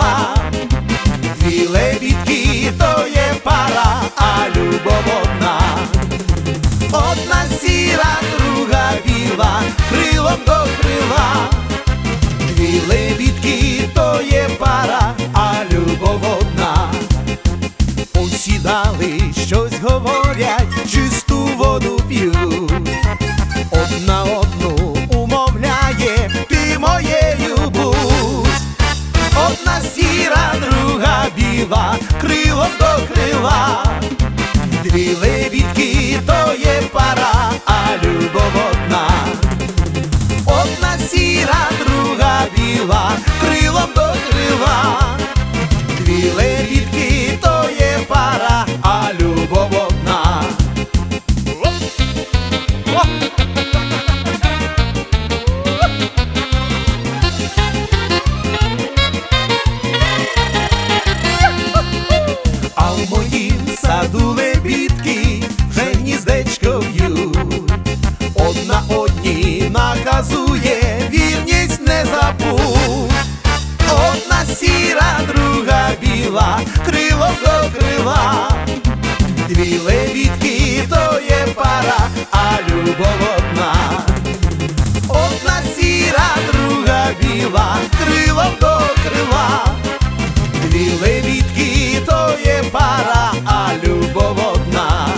слова, дві лебідки то є пара, а любов одна, одна сіра, друга біла, крилом до крила, дві лебідки то є пара, а любов одна, усідали щось говорять, чисту воду п'ють. Крилом а любов одна. Одна сіра, друга біла, крилом до крила. Дві лебідки, то є пара, а любов одна.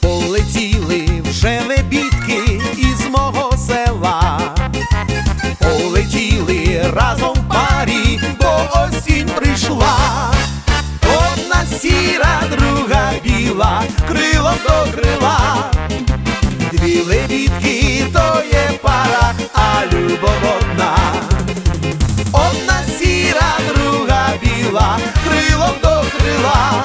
Полетіли вже лебідки із мого села. Полетіли разом в парі, бо осінь прийшла. Сіра, друга біла, крилом до крила. Лебідки, то є пара, а любов одна. Одна сіра, друга біла, крилом до крила.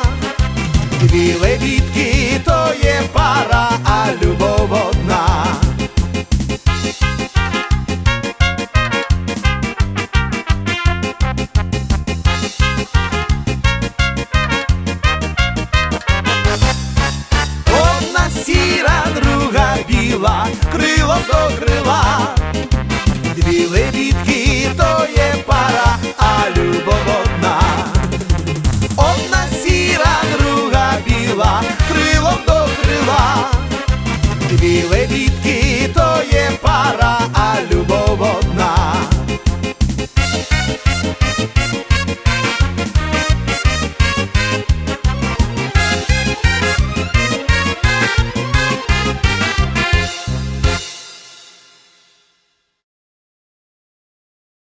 Дві лебідки, то є пара, Дві лебідки, то є пара, а любов одна. Одна сіра, друга біла, крилом до крила. Дві лебідки,